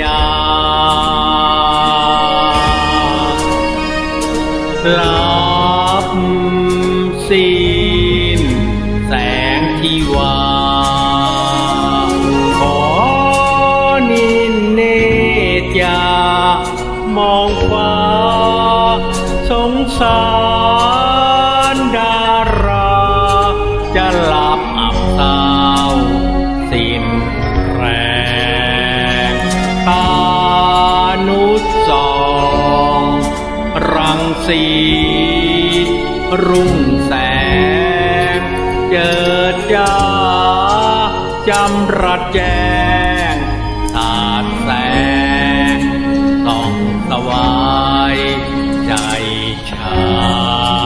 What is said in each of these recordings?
ยาลับสิ้นแสงที่ว่าขอนินเนตยามองฟ้าสงสาร นุสองรังสีรุ่งแสง เจิดจ้าจำรัดแจ้งสาดแสงส่องสวายใจชา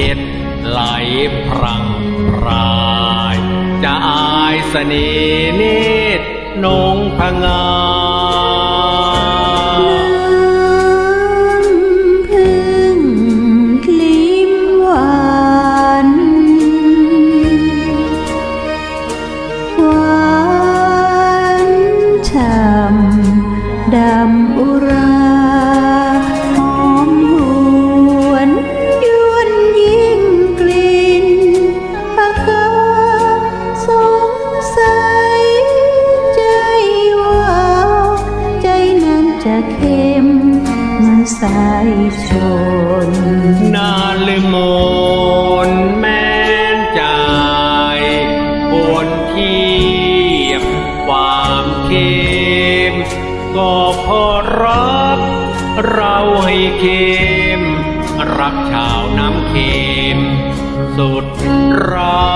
เพชรไหลพรังพราย จะอายสน่ห์เนตรนงพงาน้ำพึ่งลิ้มหวานหวานฉ่ำดำ จะเข้มมือนสายชน นาลืมมนแม้นใจบนเทียบความเค็มก็พอรักเราให้เค็มรักชาวน้ำเค็มสุดรัก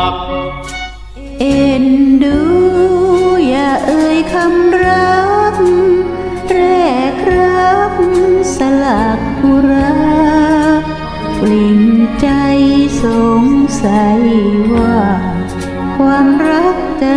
ลิ่งใจสงสัยว่า ความรักจะ